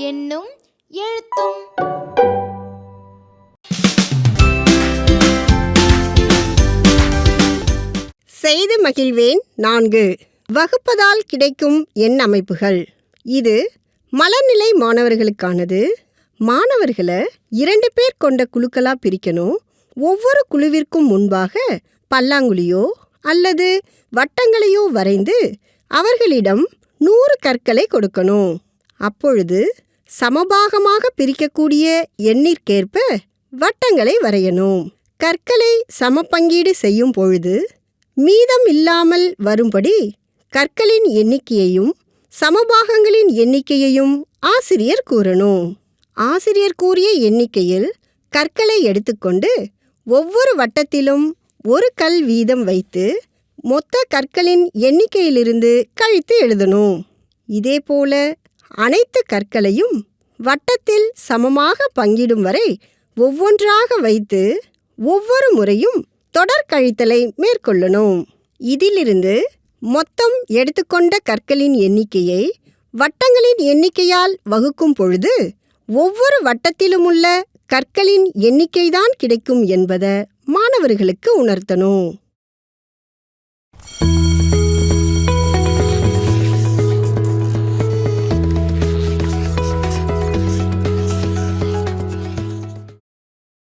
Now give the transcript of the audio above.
என்னும் எழுத்தும். செய்து மகிழ்வேன் நான்கு. வகுப்பதால் கிடைக்கும் எண் அமைப்புகள். இது மலர்நிலை மாணவர்களுக்கானது. மாணவர்களை இரண்டு பேர் கொண்ட குழுக்களா பிரிக்கணும். ஒவ்வொரு குழுவிற்கும் முன்பாக பல்லாங்குழியோ அல்லது வட்டங்களையோ வரைந்து அவர்களிடம் நூறு கற்களை கொடுக்கணும். அப்பொழுது சமபாகமாக பிரிக்கக்கூடிய எண்ணிற்கேற்ப வட்டங்களை வரையணும். கற்களை சமபங்கீடு செய்யும் பொழுது மீதம் இல்லாமல் வரும்படி கற்களின் எண்ணிக்கையையும் சமபாகங்களின் எண்ணிக்கையையும் ஆசிரியர் கூறணும். ஆசிரியர் கூறிய எண்ணிக்கையில் கற்களை எடுத்துக்கொண்டு ஒவ்வொரு வட்டத்திலும் ஒரு கல் வீதம் வைத்து மொத்த கற்களின் எண்ணிக்கையிலிருந்து கழித்து எழுதணும். இதேபோல அனைத்து கற்களையும் வட்டத்தில் சமமாக பங்கிடும் வரை ஒவ்வொன்றாக வைத்து ஒவ்வொரு முறையும் தொடர் கழித்தலை மேற்கொள்ளணும். இதிலிருந்து மொத்தம் எடுத்துக்கொண்ட கற்களின் எண்ணிக்கையை வட்டங்களின் எண்ணிக்கையால் வகுக்கும் பொழுது ஒவ்வொரு வட்டத்திலுமுள்ள கற்களின் எண்ணிக்கைதான் கிடைக்கும் என்பதை மாணவர்களுக்கு உணர்த்தணும்.